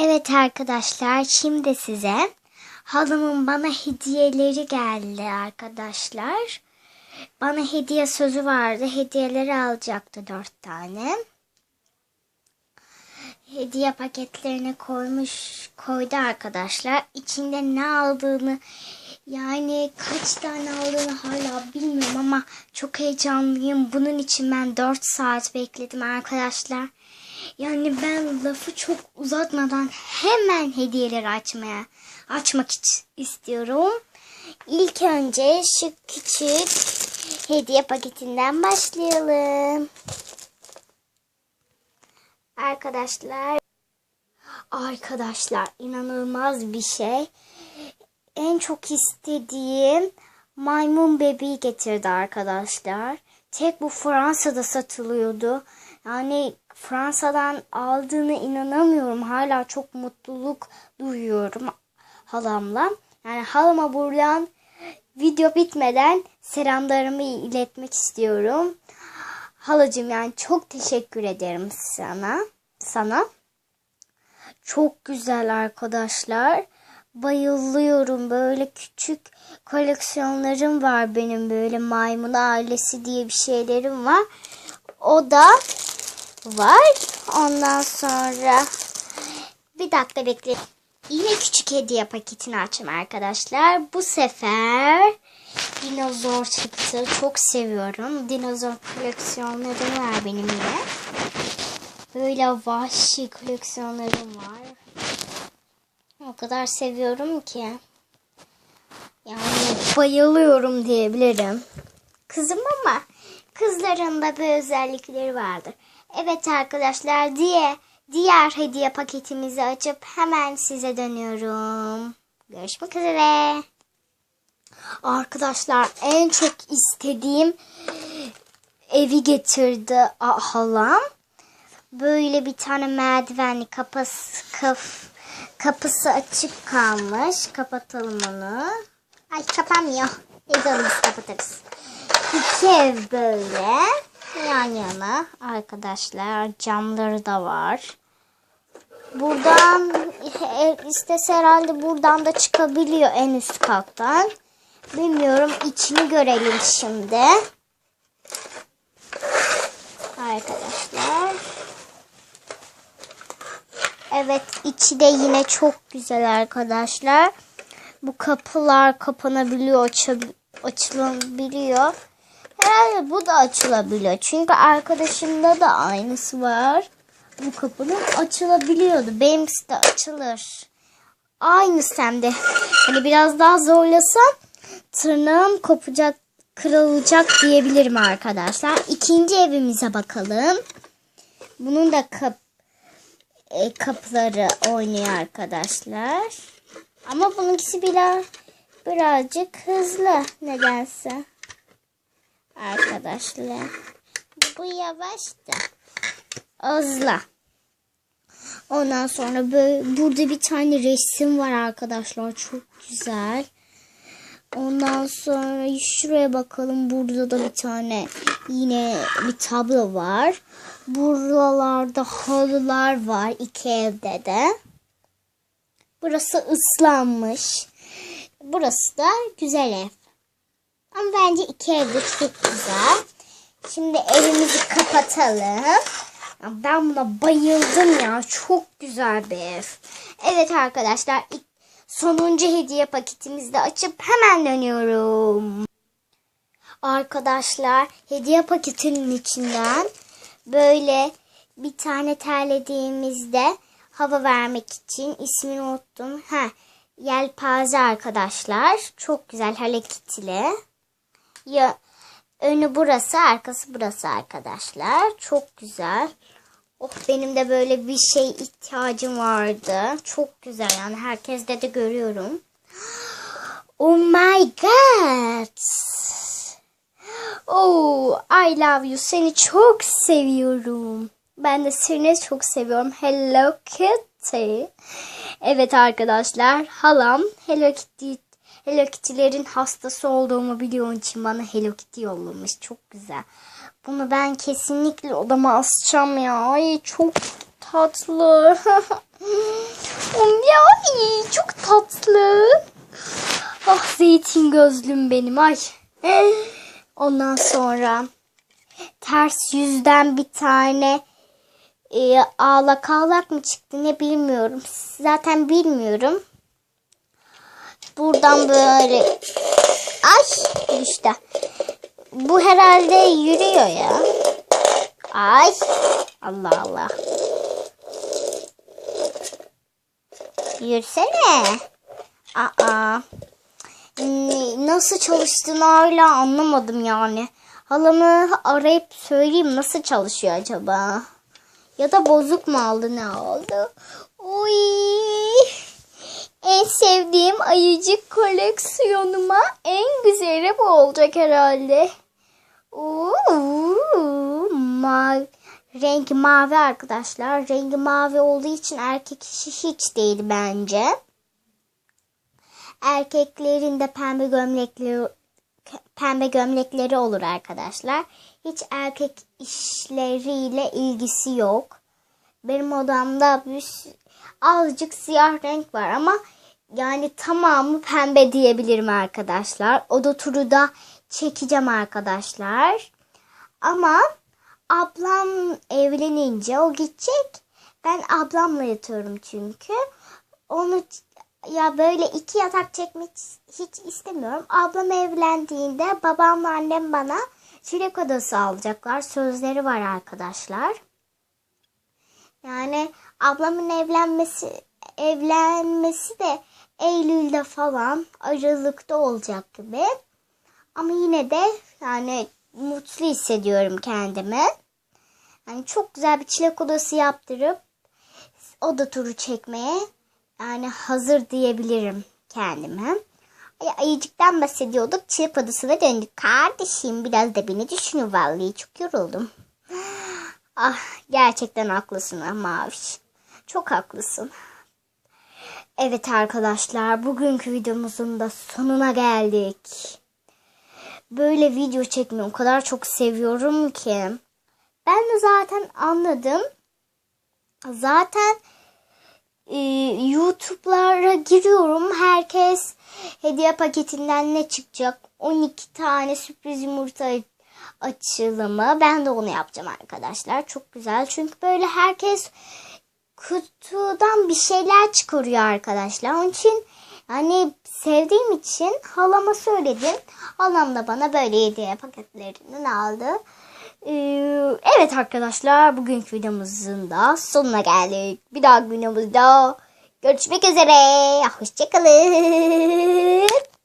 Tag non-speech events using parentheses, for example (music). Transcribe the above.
Evet arkadaşlar şimdi size halamın bana hediyeleri geldi arkadaşlar. Bana hediye sözü vardı. Hediyeleri alacaktı dört tane. Hediye paketlerine koymuş koydu arkadaşlar. İçinde ne aldığını yani kaç tane aldığını hala bilmiyorum ama çok heyecanlıyım. Bunun için ben 4 saat bekledim arkadaşlar. Yani ben lafı çok uzatmadan hemen hediyeleri açmaya açmak istiyorum. İlk önce şu küçük hediye paketinden başlayalım. Arkadaşlar Arkadaşlar inanılmaz bir şey. En çok istediğim maymun bebeği getirdi arkadaşlar. Tek bu Fransa'da satılıyordu. Yani Fransa'dan aldığını inanamıyorum. Hala çok mutluluk duyuyorum halamla. Yani halama buradan video bitmeden selamlarımı iletmek istiyorum. Halacığım yani çok teşekkür ederim sana. Sana. Çok güzel arkadaşlar. Bayılıyorum. Böyle küçük koleksiyonlarım var benim böyle maymun ailesi diye bir şeylerim var. O da var. Ondan sonra bir dakika bekleyin. Yine küçük hediye paketini açım arkadaşlar. Bu sefer dinozor çıktı. Çok seviyorum. Dinozor koleksiyonlarım var benim yine. Böyle vahşi koleksiyonlarım var. O kadar seviyorum ki. Yani bayılıyorum diyebilirim. Kızım ama kızların da bir özellikleri vardır. Evet arkadaşlar diye diğer hediye paketimizi açıp hemen size dönüyorum. Görüşmek üzere. Arkadaşlar en çok istediğim evi getirdi halam. Böyle bir tane merdivenli kapısı, kaf, kapısı açık kalmış. Kapatalım onu. Ay kapanmıyor. Evde biz kapatırız. İki ev böyle yan yana arkadaşlar. Camları da var. Buradan istese herhalde buradan da çıkabiliyor en üst kattan. Bilmiyorum içini görelim şimdi. Arkadaşlar. Evet içi de yine çok güzel arkadaşlar. Bu kapılar kapanabiliyor, açılabiliyor. Herhalde bu da açılabiliyor. Çünkü arkadaşımda da aynısı var. Bu kapının açılabiliyordu. Benimkisi de açılır. Aynısı hem de. Hani biraz daha zorlasam tırnağım kopacak, kırılacak diyebilirim arkadaşlar. İkinci evimize bakalım. Bunun da kap e, kapıları oynuyor arkadaşlar. Ama bununkisi biraz birazcık hızlı nedense. Arkadaşlar. Bu yavaş da. Ondan sonra böyle burada bir tane resim var arkadaşlar. Çok güzel. Ondan sonra şuraya bakalım. Burada da bir tane yine bir tablo var. Buralarda halılar var iki evde de. Burası ıslanmış. Burası da güzel ev. Ama bence iki evde çok güzel. Şimdi evimizi kapatalım. Ben buna bayıldım ya. Çok güzel bir ev. Evet arkadaşlar sonuncu hediye paketimizi de açıp hemen dönüyorum. Arkadaşlar hediye paketinin içinden böyle bir tane terlediğimizde hava vermek için ismini unuttum. Ha, yelpaze arkadaşlar. Çok güzel hareketli. Ya önü burası, arkası burası arkadaşlar. Çok güzel. Oh benim de böyle bir şey ihtiyacım vardı. Çok güzel yani herkeste de görüyorum. Oh my god. Oh I love you. Seni çok seviyorum. Ben de seni çok seviyorum. Hello Kitty. Evet arkadaşlar halam Hello Kitty Hello Kitty'lerin hastası olduğumu biliyor için bana Hello Kitty yollamış. Çok güzel. Bunu ben kesinlikle odama asacağım ya. Ay çok tatlı. (laughs) Ya ay, çok tatlı. Ah zeytin gözlüm benim ay. Ondan sonra ters yüzden bir tane e, ağlak ağlak mı çıktı ne bilmiyorum. Zaten bilmiyorum. Buradan böyle ay işte. Bu herhalde yürüyor ya. Ay Allah Allah. Yürüsene. Aa. Nasıl çalıştığını hala anlamadım yani. Halamı arayıp söyleyeyim nasıl çalışıyor acaba? Ya da bozuk mu aldı ne oldu? Uy. En sevdiğim ayıcık koleksiyonuma en güzeli bu olacak herhalde. Uuu, ma rengi mavi arkadaşlar. Rengi mavi olduğu için erkek işi hiç değil bence. Erkeklerin de pembe gömlekleri pembe gömlekleri olur arkadaşlar. Hiç erkek işleriyle ilgisi yok. Benim odamda bir azıcık siyah renk var ama yani tamamı pembe diyebilirim arkadaşlar. Oda turu da çekeceğim arkadaşlar. Ama ablam evlenince o gidecek. Ben ablamla yatıyorum çünkü. Onu ya böyle iki yatak çekmek hiç istemiyorum. Ablam evlendiğinde babamla annem bana çilek odası alacaklar. Sözleri var arkadaşlar. Yani ablamın evlenmesi evlenmesi de Eylül'de falan Aralık'ta olacak gibi. Ama yine de yani mutlu hissediyorum kendimi. Yani çok güzel bir çilek odası yaptırıp oda turu çekmeye yani hazır diyebilirim kendime. Ay, ayıcıktan bahsediyorduk. Çilek odasına döndük. Kardeşim biraz da beni düşünün vallahi çok yoruldum. Ah gerçekten haklısın ha Maviş. Çok haklısın. Evet arkadaşlar bugünkü videomuzun da sonuna geldik. Böyle video çekmeyi o kadar çok seviyorum ki. Ben de zaten anladım. Zaten e, YouTube'lara giriyorum. Herkes hediye paketinden ne çıkacak? 12 tane sürpriz yumurta açılımı. Ben de onu yapacağım arkadaşlar. Çok güzel. Çünkü böyle herkes kutudan bir şeyler çıkarıyor arkadaşlar. Onun için yani sevdiğim için halama söyledim. Halam da bana böyle hediye paketlerinden aldı. Ee, evet arkadaşlar bugünkü videomuzun da sonuna geldik. Bir dahaki videomuzda görüşmek üzere. Hoşçakalın. (laughs)